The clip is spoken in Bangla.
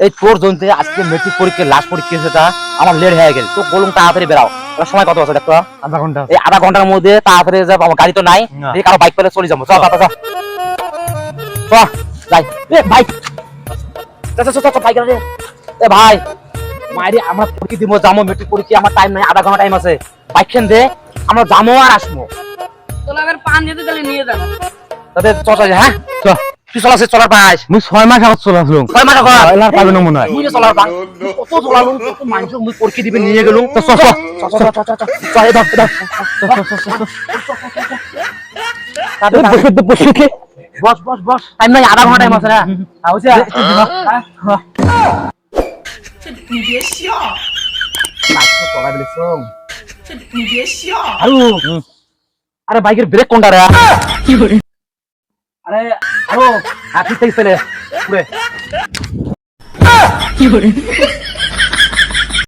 এই তোর জন্য আজকে মেট্রিক পরীক্ষার লাস্ট পরীক্ষা সেটা আমার লেট হয়ে গেল তো বলুন তাড়াতাড়ি বেরাও। সময় কত আছে দেখো আধা ঘণ্টা। এই আধা ঘণ্টার মধ্যে তাড়াতাড়ি যাব আমার গাড়ি তো নাই। কারও বাইক পেলে চলে যাব। চল চল চল যাই। এ বাইক চল চল চল বাইক রে এ ভাই। মাইরে আমরা পরীক্ষা দিব যাব মেট্রিক পরীক্ষা আমার টাইম নাই আধা ঘণ্টা টাইম আছে। বাইক খেন দে আমরা যাব আর আসব তোলা পান যেতে তাহলে নিয়ে তাতে চল চল হ্যাঁ? চল। তুই চলাছে চলার পাস মুই ছয় মাস আগত চলাছিলাম ছয় মাস আগত পাবে না মনে হয় মুই চলার পাস কত কত মানুষ মুই দিবে নিয়ে তো বস বস বস টাইম নাই আধা ঘণ্টা টাইম আছে না হইছে তুই দিয়ে চলাই তুই দিয়ে আরে বাইকের ব্রেক কোনটা রে কি আরে আরও হাতি থেকে চলে পুরে।